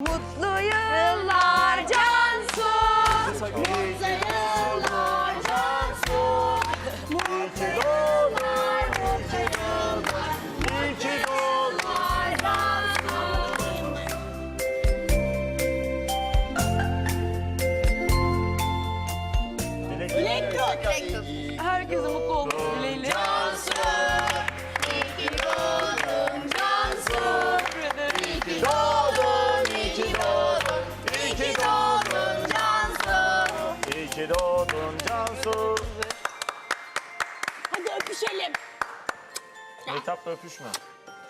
Mutlu yıllar Mehtapla öpüşme.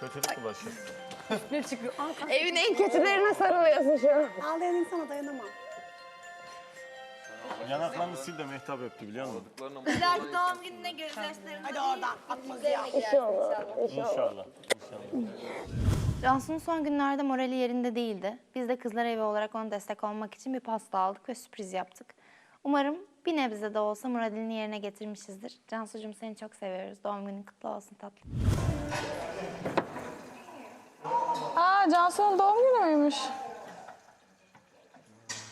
Kötülük bulaşır. Evin en kötülerine sarılıyorsun şu an. Ağlayan insana dayanamam. Yanaklarını sil de Mehtap öptü biliyor musun? Dahaki doğum gününe gözyaşlarını Hadi oradan atma ya. İnşallah. İnşallah. Cansu'nun son günlerde morali yerinde değildi. Biz de kızlar evi olarak ona destek olmak için bir pasta aldık ve sürpriz yaptık. Umarım bir nebze de olsa moralini yerine getirmişizdir. Cansu'cum seni çok seviyoruz. Doğum günün kutlu olsun tatlım. Aa Cansu'nun doğum günü müymüş?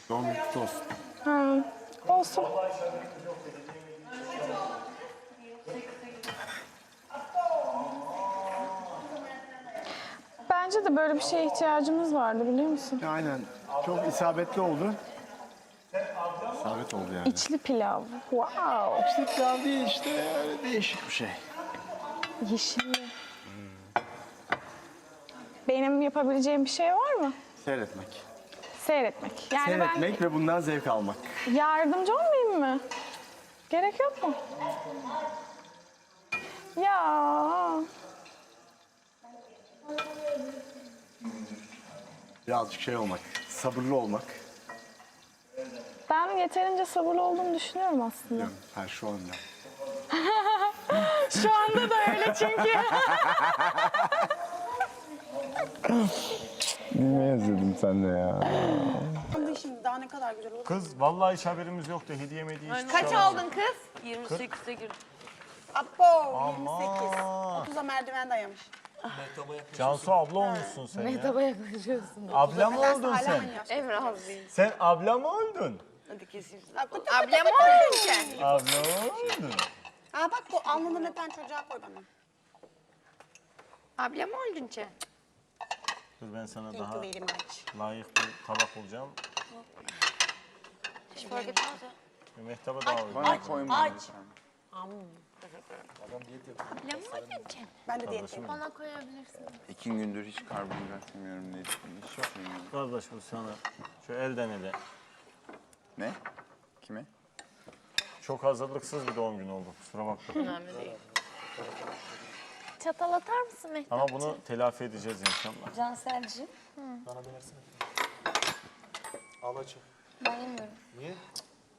Doğum günü kutlu olsun. Ha, olsun. Bence de böyle bir şeye ihtiyacımız vardı biliyor musun? Aynen. Çok isabetli oldu. İsabet oldu yani. İçli pilav. Wow. İşte pilav değil işte öyle değişik bir şey. Yeşilli. Benim yapabileceğim bir şey var mı? Seyretmek. Seyretmek. Yani Seyretmek ve bundan zevk almak. ben yardımcı olmayayım mı? Gerek yok mu? Ya. Birazcık şey olmak, sabırlı olmak. Ben yeterince sabırlı olduğumu düşünüyorum aslında. Yani her şu anda. Şu anda da öyle çünkü. Bilmeyi özledim sen de ya. Şimdi şimdi daha ne kadar güzel olur. Kız vallahi hiç haberimiz yoktu. Hediye mediye hiçbir Kaç şey almadı. oldun kız? 28'e girdim. Apo 28. 30'a merdiven dayamış. Cansu abla olmuşsun sen ya. Mehtaba yaklaşıyorsun. Abla mı oldun sen? Emre Hazre'yi. Sen abla mı oldun? Hadi keseyim. Ablam sen. Abla mı oldun? Aa bak bu alnından öpen çocuğa koy bana. Ablam oldun sen. Dur ben sana daha Twinkle very much. layık bir tabak bulacağım. Hiç fark etmez ya. Mehtap'a da alayım. Aç, aç. Ablam oldun sen. Ben de diyetteyim. Bana koyabilirsin. İki gündür hiç karbonhidrat yemiyorum diye hiç yok mu? Kardeş bu sana şu elden ele. Ne? Kime? Çok hazırlıksız bir doğum günü oldu. Kusura bakma. Önemli değil. Çatal atar mısın Mehtap? Ama bunu telafi edeceğiz inşallah. Canselciğim.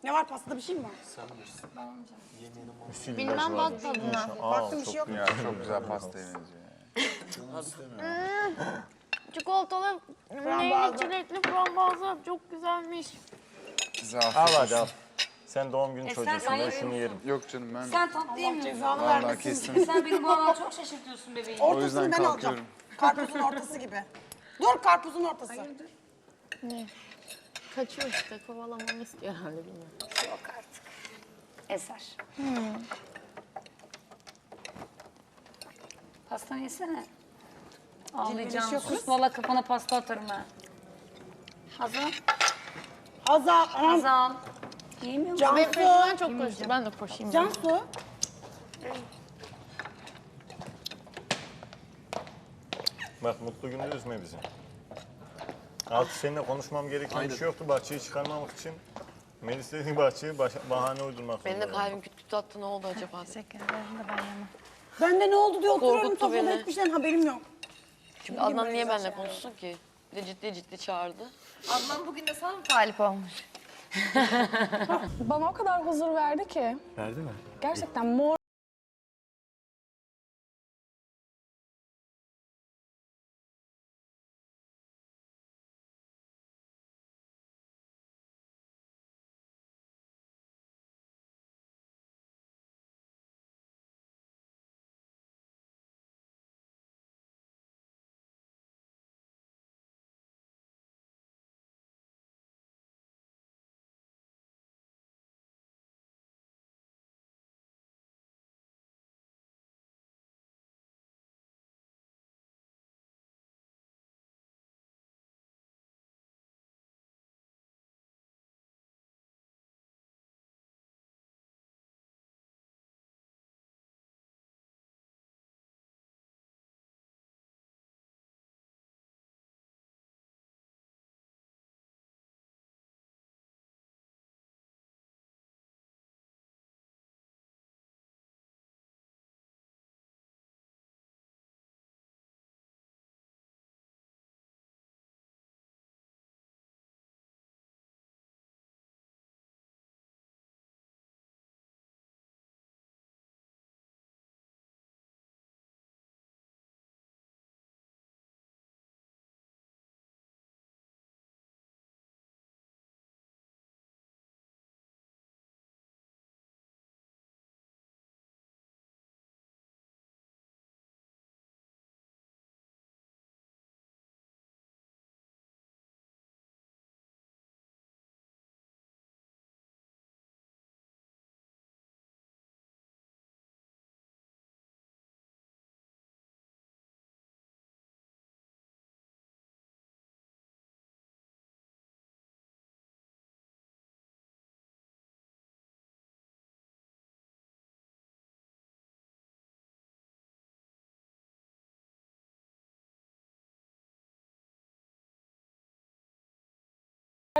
Ne var pastada bir şey mi var? Üstü Bilmem ilaç bak varmış. tadına. İnşallah. Aa, Baktım bir çok şey yok. Ya çok güzel pastaya benziyor ya. Çikolatalı, neyli, çilekli frambuazlı çok güzelmiş. Size Al hadi al. Sen doğum günü çocuğusun. Ben şunu yerim. Yok canım ben Sen tatlı yemiyorsun. vallahi kestim. Sen beni bu aralar çok şaşırtıyorsun bebeğim. O Ortasını yüzden ben alacağım. kalkıyorum. Karpuzun ortası gibi. Dur karpuzun ortası. Kaçıyor işte, kovalamamı istiyor herhalde bilmiyorum. Yok artık. Eser. Pastanı yesene. Ağlayacağım. yok kız. Sus valla kafana pasta atarım ben. Hazal. Hazal. Hazal. Yemiyor musun? Benim Cansu. peşimden çok koştu, ben de koşayım. Cansu. Bak mutlu günü üzme bizi. Artık seninle konuşmam gereken bir şey yoktu. Bahçeyi çıkarmamak için Melis dediği bahçeyi baş- bahane uydurmak Benim de kalbim küt küt attı ne oldu acaba? Teşekkür ederim de ben yemem. Bende ne oldu diye oturuyorum Korkuttu sofrada beni. hiçbir şeyden haberim yok. Şimdi Adnan niye benimle konuşsun ki? Bir de ciddi ciddi çağırdı. Adnan bugün de sana mı talip olmuş? Bana o kadar huzur verdi ki. Verdi mi? Gerçekten mor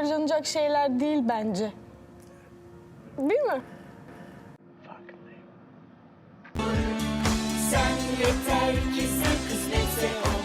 harcanacak şeyler değil bence. Değil mi? Sen yeter ki sen kısmetse olur